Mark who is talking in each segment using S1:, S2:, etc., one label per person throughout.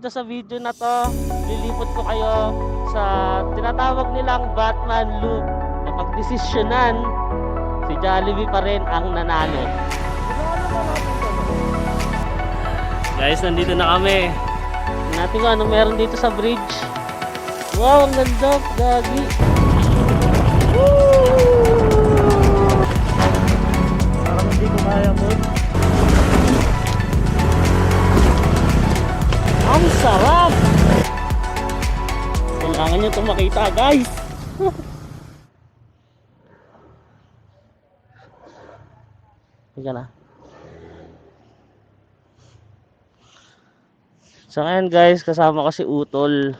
S1: dito sa video na to. Lilipot ko kayo sa tinatawag nilang Batman loop. Napagdesisyonan, si Jollibee pa rin ang nanalo. Guys, nandito na kami. Natin kung ano meron dito sa bridge. Wow, ang ganda. Gagi.
S2: Parang hindi ko kaya mo.
S1: Ang sarap! Kailangan nyo itong makita, guys! Teka na. So ngayon guys, kasama ko si Utol.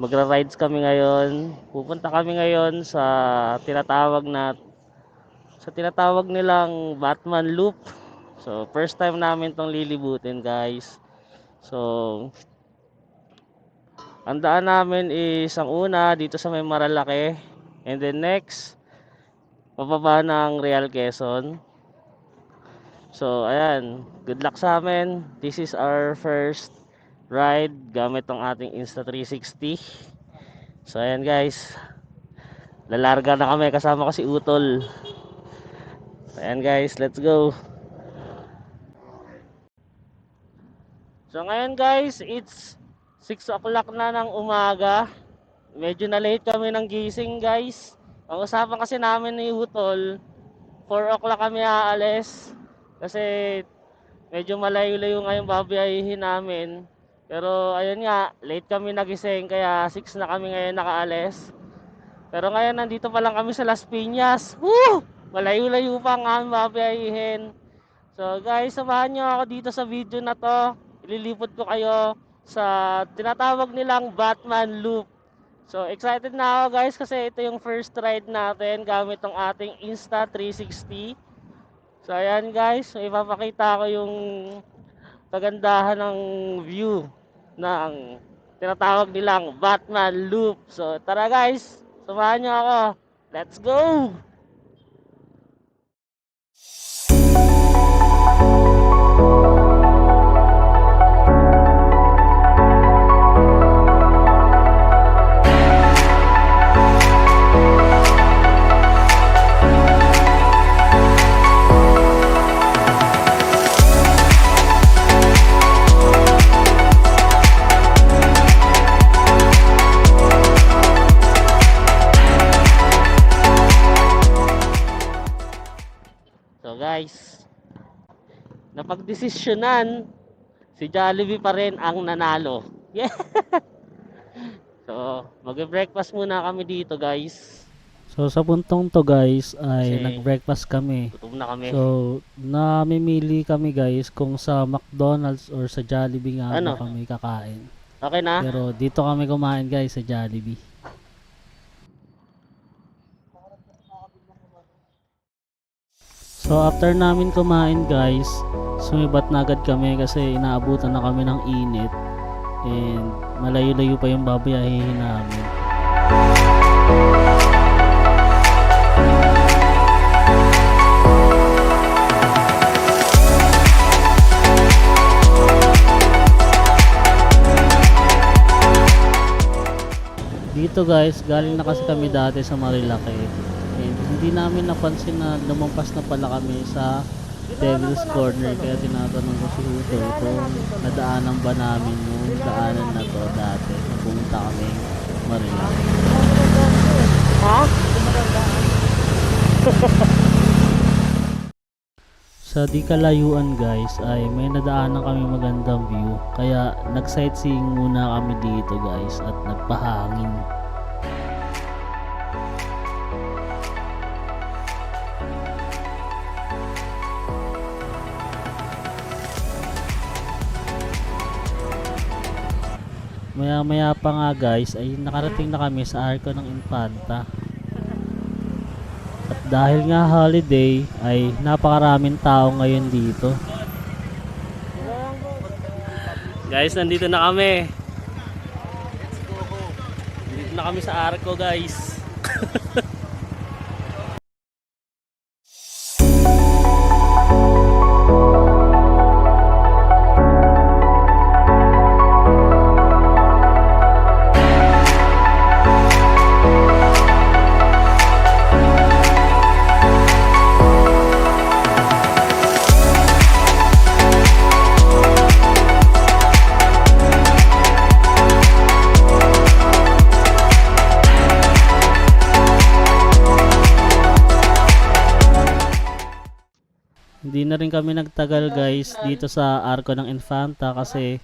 S1: Magra-rides kami ngayon. Pupunta kami ngayon sa tinatawag na sa tinatawag nilang Batman Loop. So first time namin tong lilibutin guys. So, ang daan namin is ang una dito sa may Maralaki. And then next, pababa ng Real Quezon. So, ayan. Good luck sa amin. This is our first ride gamit ng ating Insta360. So, ayan guys. Lalarga na kami. Kasama ko si Utol. Ayan guys, let's go. So ngayon guys, it's 6 o'clock na ng umaga. Medyo na late kami ng gising guys. Ang usapan kasi namin ni Utol, 4 o'clock kami aalis. Kasi medyo malayo-layo nga yung babiyahihin namin. Pero ayun nga, late kami nagising kaya 6 na kami ngayon nakaalis. Pero ngayon nandito pa lang kami sa Las Piñas. Woo! Malayo-layo pa ang aming babiyahihin. So guys, samahan nyo ako dito sa video na to ililipot ko kayo sa tinatawag nilang Batman Loop. So, excited na ako guys kasi ito yung first ride natin gamit ng ating Insta360. So, ayan guys, ipapakita ko yung kagandahan ng view ng tinatawag nilang Batman Loop. So, tara guys, samahan nyo ako. Let's go! Napagdesisyonan si Jollibee pa rin ang nanalo. Yeah. so, magbe-breakfast muna kami dito, guys.
S2: So sa puntong to guys ay
S1: Kasi-
S2: nag-breakfast kami.
S1: Gutom na kami.
S2: So namimili kami guys kung sa McDonald's or sa Jollibee nga
S1: Ano?
S2: kami kakain.
S1: okay na?
S2: Pero dito kami kumain guys sa Jollibee. So after namin kumain guys, sumibat na agad kami kasi inaabutan na kami ng init. And malayo-layo pa yung babayahihin namin. Dito guys, galing na kasi kami dati sa Marilake. And hindi namin napansin na lumampas na pala kami sa Devil's Corner kaya tinatanong ko si Utol kung nadaanan ba namin yung daanan na to dati nung pumunta kami Marilake.
S1: Ha?
S2: Sa di kalayuan guys ay may nadaanan kami magandang view kaya nag-sightseeing muna kami dito guys at nagpahangin. Maya maya pa nga guys ay nakarating na kami sa Arco ng Infanta. At dahil nga holiday ay napakaraming tao ngayon dito.
S1: Guys, nandito na kami. Nandito na kami sa Arco, guys.
S2: kami nagtagal guys dito sa arko ng Infanta kasi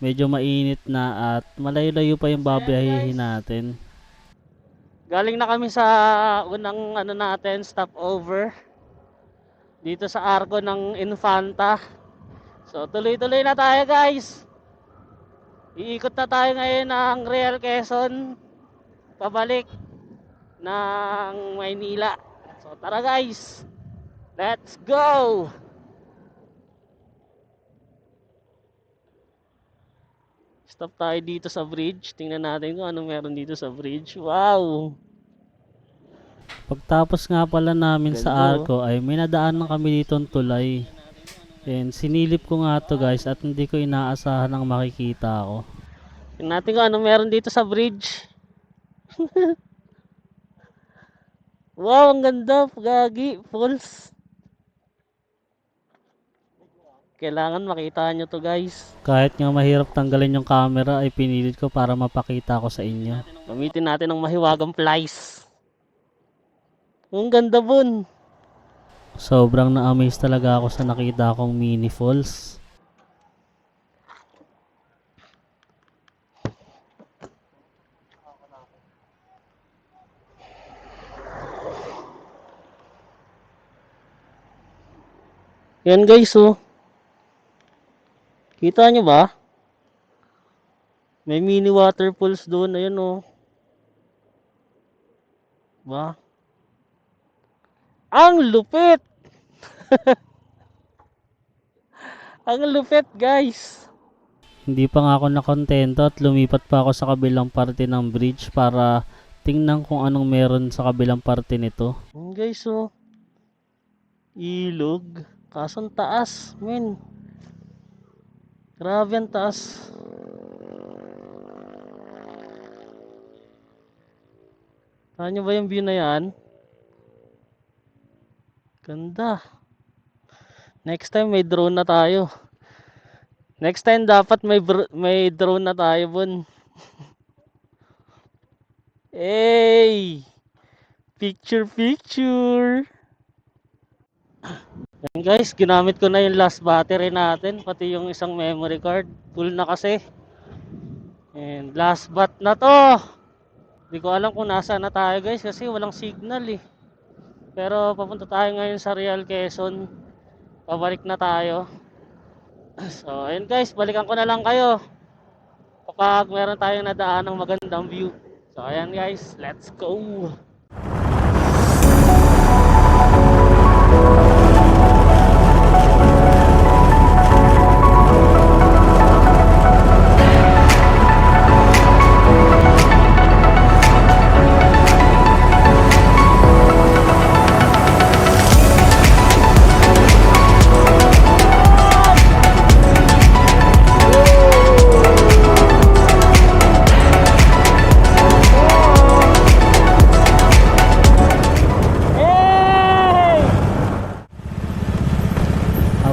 S2: medyo mainit na at malayo-layo pa yung babiyahihin natin.
S1: Galing na kami sa unang ano natin, stopover. Dito sa arko ng Infanta. So tuloy-tuloy na tayo guys. Iikot na tayo ngayon ng Real Quezon. Pabalik ng Maynila. So tara guys. Let's go! Stop tayo dito sa bridge. Tingnan natin kung anong meron dito sa bridge. Wow!
S2: Pagtapos nga pala namin sa
S1: Ganda, oh.
S2: arko ay may nadaanan kami dito tulay. And sinilip ko nga to guys at hindi ko inaasahan ang makikita ko.
S1: Tingnan natin kung anong meron dito sa bridge. wow, ang ganda. Gagi. Falls. Kailangan makita nyo to guys.
S2: Kahit nga mahirap tanggalin yung camera ay pinilit ko para mapakita ko sa inyo.
S1: Gamitin natin ng mahiwagang flies. Ang ganda bun.
S2: Sobrang na-amaze talaga ako sa nakita kong mini falls.
S1: Yan guys oh. Kita nyo ba? May mini waterfalls doon. Ayan oh. Ba? Ang lupit! Ang lupit guys!
S2: Hindi pa nga ako nakontento at lumipat pa ako sa kabilang parte ng bridge para tingnan kung anong meron sa kabilang parte nito.
S1: Yan guys oh. Ilog. Kaso ang taas, men. Grabe ang taas. Saan nyo ba yung view na yan? Ganda. Next time may drone na tayo. Next time dapat may may drone na tayo, bun. hey! Picture picture. Yan guys, ginamit ko na yung last battery natin, pati yung isang memory card. Full na kasi. And last bat na to. Hindi ko alam kung nasa na tayo guys kasi walang signal eh. Pero papunta tayo ngayon sa Real Quezon. Pabalik na tayo. So, ayun guys, balikan ko na lang kayo. Kapag meron tayong nadaan ng magandang view. So, ayan guys, let's go!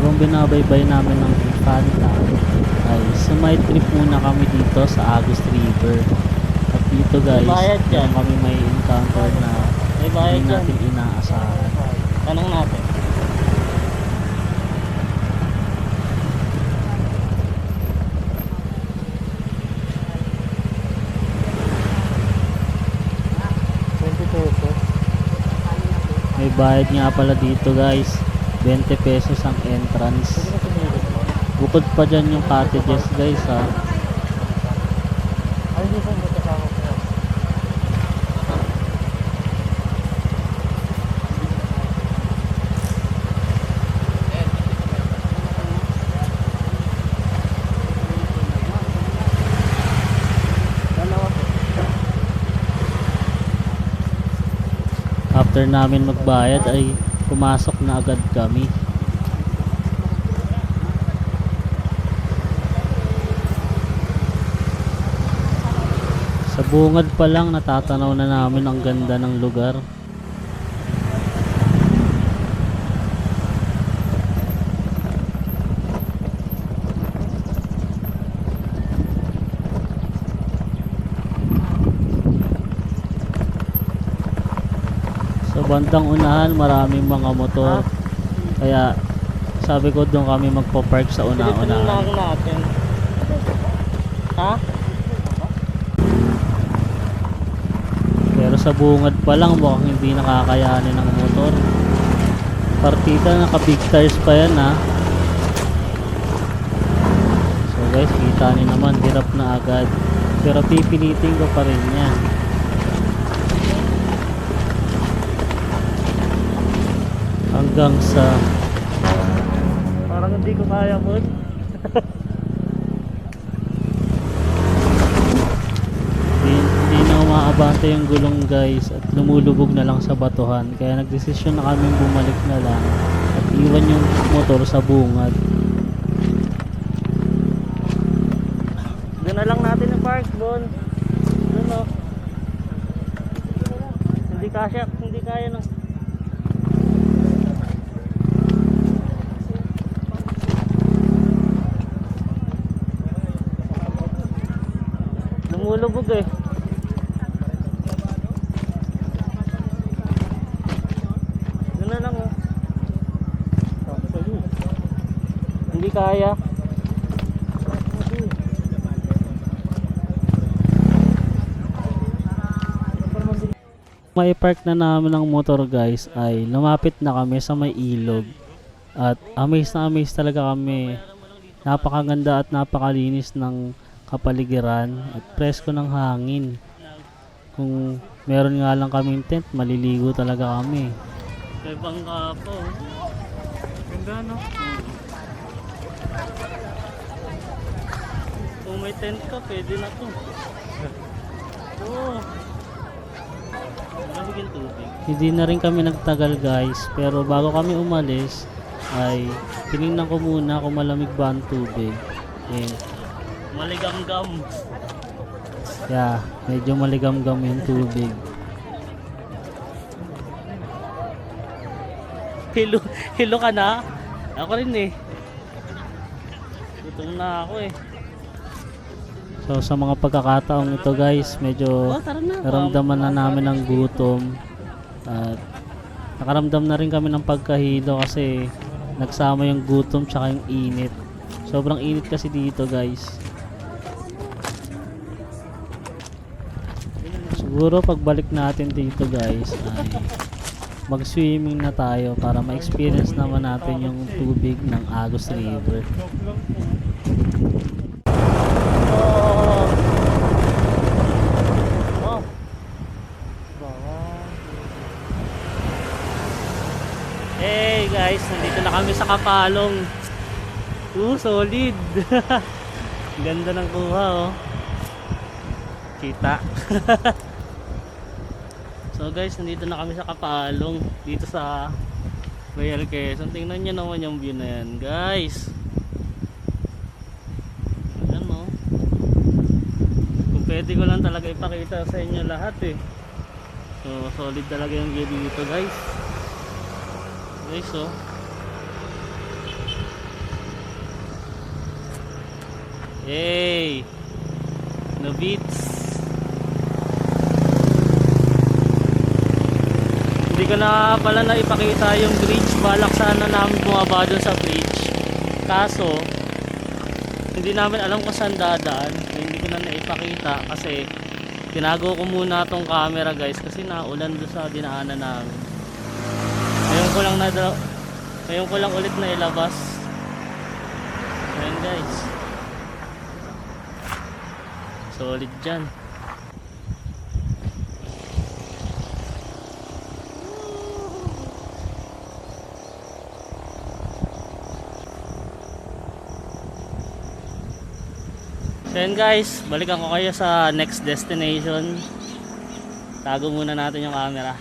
S2: Habang binabaybay namin ng Infanta ay sumide trip muna kami dito sa Agus River. At dito guys,
S1: Bayad
S2: meron kami may encounter na
S1: May bayad
S2: hindi natin inaasahan.
S1: Tanong natin.
S2: May bayad nga pala dito guys. 20 pesos ang entrance. Bukod pa dyan yung cottages guys ha. After namin magbayad ay pumasok na agad kami. Sa bungad pa lang natatanaw na namin ang ganda ng lugar. Bandang unahan maraming mga motor. Kaya Sabi ko doon kami magpo-park sa una-unahan.
S1: lang natin. Ha?
S2: Pero sa bungad pa lang mukhang hindi nakakayanin ng motor. Partida naka big tires pa yan ha. So guys, kita niyo naman, hirap na agad. Pero pipilitin ko pa rin yan. Hanggang sa
S1: Parang hindi ko kaya po.
S2: Hindi, hindi na umaabante yung gulong guys at lumulubog na lang sa batuhan. Kaya nagdesisyon na kami bumalik na lang at iwan yung motor sa bungad.
S1: Doon na lang natin yung park, Bon. Doon o. Hindi kasya, hindi kaya no. Lumulubog eh. Doon na lang oh. Hindi kaya.
S2: May park na namin ng motor guys ay lumapit na kami sa may ilog. At amazed na amazed talaga kami. Napakaganda at napakalinis ng kapaligiran at presko ng hangin. Kung meron nga lang kaming tent, maliligo talaga kami.
S1: Kay Bangka po. Ganda no? Kung may tent ka, pwede na to. Oo. Tubig.
S2: Hindi na rin kami nagtagal guys, pero bago kami umalis ay tinignan ko muna kung malamig ba ang tubig. And
S1: Maligamgam.
S2: yeah, medyo maligam-gam yung tubig.
S1: Hilo, hilo ka na? Ako rin eh. Gutom na ako eh.
S2: So sa mga pagkakataong ito guys, medyo
S1: Oh, na.
S2: naramdaman na namin ng gutom. At nakaramdam na rin kami ng pagkahilo kasi nagsama yung gutom tsaka yung init. Sobrang init kasi dito guys. Siguro pagbalik natin dito guys ay mag-swimming na tayo para ma-experience naman natin yung tubig ng Agos River.
S1: Hey guys, nandito na kami sa Kapalong. Oo, solid. Ganda ng kuha oh. Kita. so guys, nandito na kami sa Kapalong. Dito sa Royal Quezon. Tingnan nyo naman yung view na yan guys. Ayan no. Kung pwede ko lang talaga ipakita sa inyo lahat eh. So solid talaga yung view dito guys. Guys oh. Yay! No beats. Ko na pala na ipakita yung bridge. Balak sana namin bumaba dun sa bridge. Kaso, hindi namin alam kung saan dadaan. Hindi ko na naipakita kasi tinago ko muna tong camera guys kasi naulan doon sa dinaanan namin. Ngayon ko lang na ngayon ko lang ulit na ilabas. Ayan guys. Solid dyan. So yun guys, balikan ko kayo sa next destination. Tago muna natin yung camera.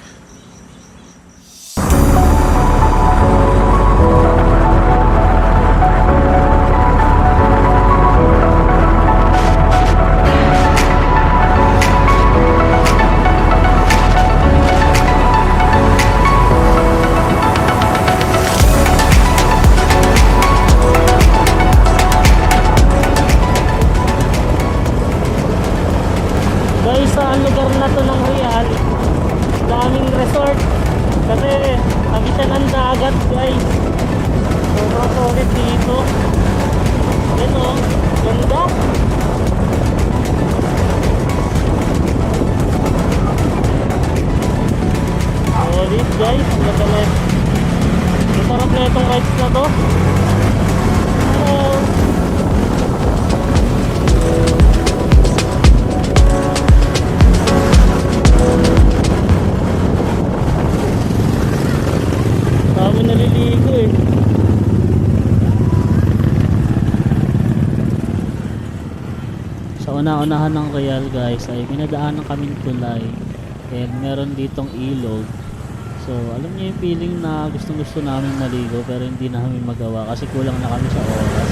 S1: Sa
S2: una-unahan ng Real guys ay minadaanan kaming tulay and meron ditong ilog. So alam niyo yung feeling na gustong gusto namin maligo pero hindi namin magawa kasi kulang na kami sa oras.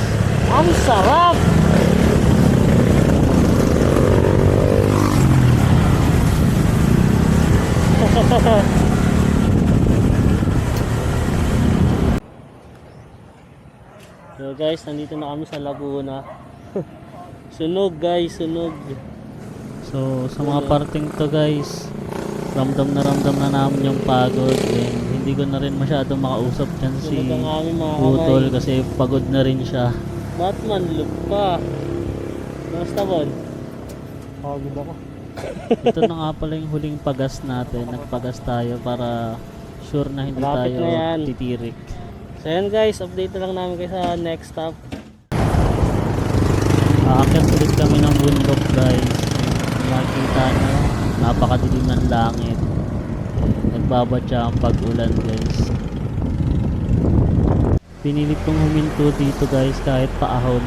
S1: Ang sarap! so guys, nandito na kami sa Laguna. sunog guys, sunog.
S2: So sa mga parting to guys, ramdam na ramdam na namin yung pagod and hindi ko na rin masyadong makausap dyan si Utol kasi pagod na rin siya.
S1: Batman, look pa. Kamusta Bon? Pagod ako.
S2: Ito na nga pala yung huling pagas natin. Nagpagas tayo para sure na hindi
S1: Malapit
S2: tayo
S1: na yan.
S2: titirik.
S1: So yan guys, update na lang namin kayo sa next stop.
S2: Aakyat ulit kami ng bundok guys. Makikita nyo, napakadilim ng langit. Nagbabadya ang pag-ulan guys. Pinilit kong huminto dito guys kahit paahon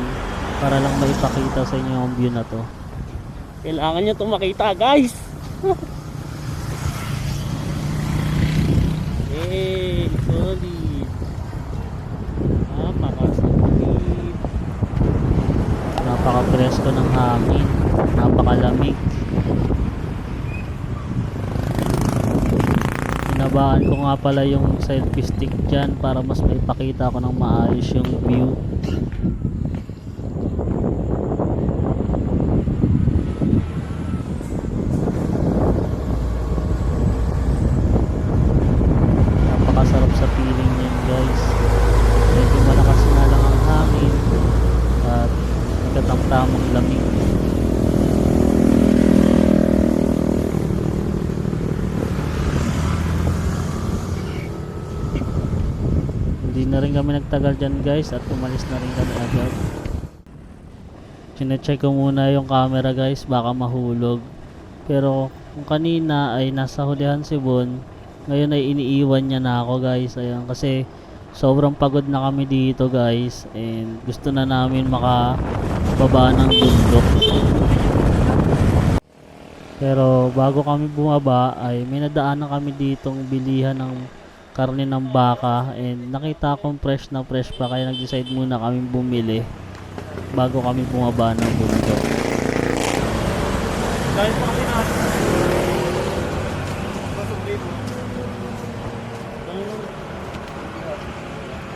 S2: para lang maipakita sa inyo ang view na to.
S1: Kailangan nyo itong makita guys! hey, solid! Napaka-solid!
S2: Napaka-presko ng hangin. Napakalamig. Sinabaan ko nga pala yung selfie stick dyan para mas maipakita ko ng maayos yung view. Napakasarap sa feeling yan guys. Medyo malakas na lang ang hangin at nagkatamtamang lamig. Hindi na rin kami nagtagal dyan guys at umalis na rin kami agad. Sinecheck ko muna yung camera guys baka mahulog. Pero kung kanina ay nasa hulihan si Bon, ngayon ay iniiwan niya na ako guys. Ayan kasi sobrang pagod na kami dito guys and gusto na namin makababa ng bundok. Pero bago kami bumaba ay may nadaanan kami ditong bilihan ng karne ng baka and nakita kong fresh na fresh pa kaya nag-decide muna kami bumili bago kami bumaba ng bundok.
S1: Guys, kami natin.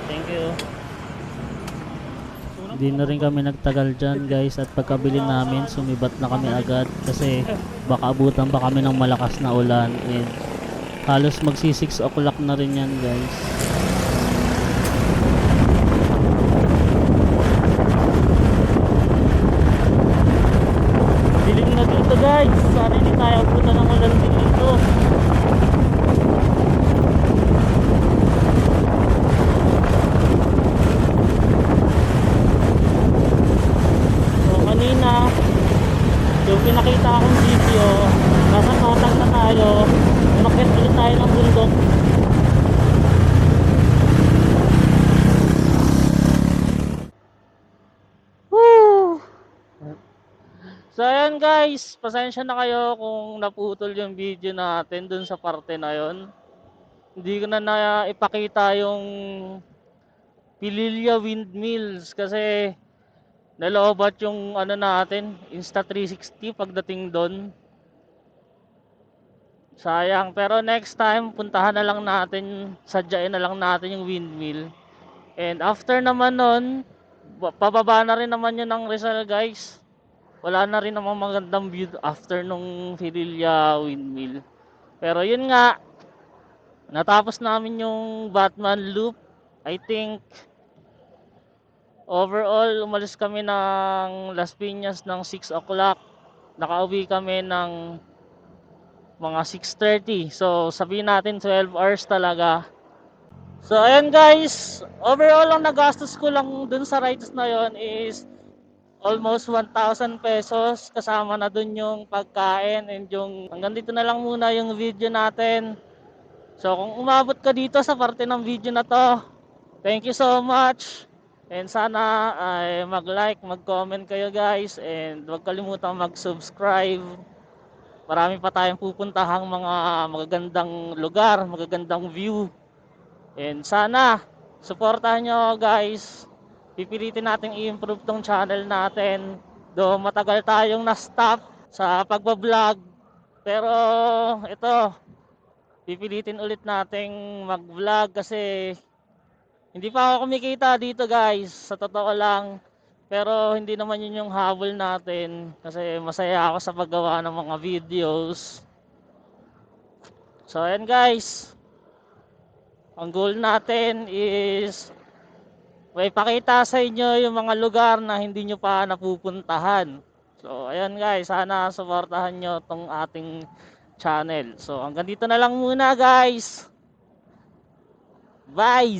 S1: Thank you.
S2: Hindi na rin kami nagtagal dyan guys at pagkabili namin sumibat na kami agad kasi baka abutan pa kami ng malakas na ulan and halos magsi 6 o'clock na rin yan guys.
S1: Dilim na dito guys. Sana hindi tayo abutan ng ulan dito. So kanina, yung pinakita akong video, nasa total na tayo. Umakit ulit tayo ng bundok. Woo! So ayan guys, pasensya na kayo kung naputol yung video natin dun sa parte na yon. Hindi ko na naipakita yung Pililya Windmills kasi nalobat yung ano natin, Insta360 pagdating doon. Sayang, pero next time puntahan na lang natin, sadyain na lang natin yung windmill. And after naman nun, ba- pababa na rin naman yun ng Rizal guys wala na rin namang magandang view after nung Fidelia windmill. Pero yun nga, natapos namin yung Batman loop. I think Overall, umalis kami ng Las Piñas ng 6 o'clock. Nakauwi kami ng mga 6.30. So, sabihin natin 12 hours talaga. So, ayan guys. Overall, ang nagastos ko lang dun sa rides na yon is almost 1,000 pesos. Kasama na dun yung pagkain and yung... Hanggang dito na lang muna yung video natin. So, kung umabot ka dito sa parte ng video na to, thank you so much. And sana ay mag-like, mag-comment kayo guys and huwag kalimutan mag-subscribe. Marami pa tayong pupuntahang mga magagandang lugar, magagandang view. And sana suportahan nyo guys. Pipilitin natin i-improve tong channel natin. Do matagal tayong na-stop sa pagbablog. Pero ito, pipilitin ulit nating mag-vlog kasi hindi pa ako kumikita dito guys, sa totoo lang. Pero hindi naman yun yung habol natin kasi masaya ako sa paggawa ng mga videos. So ayan guys. Ang goal natin is may pakita sa inyo yung mga lugar na hindi nyo pa napupuntahan. So ayan guys, sana suportahan nyo tong ating channel. So hanggang dito na lang muna guys. Bye!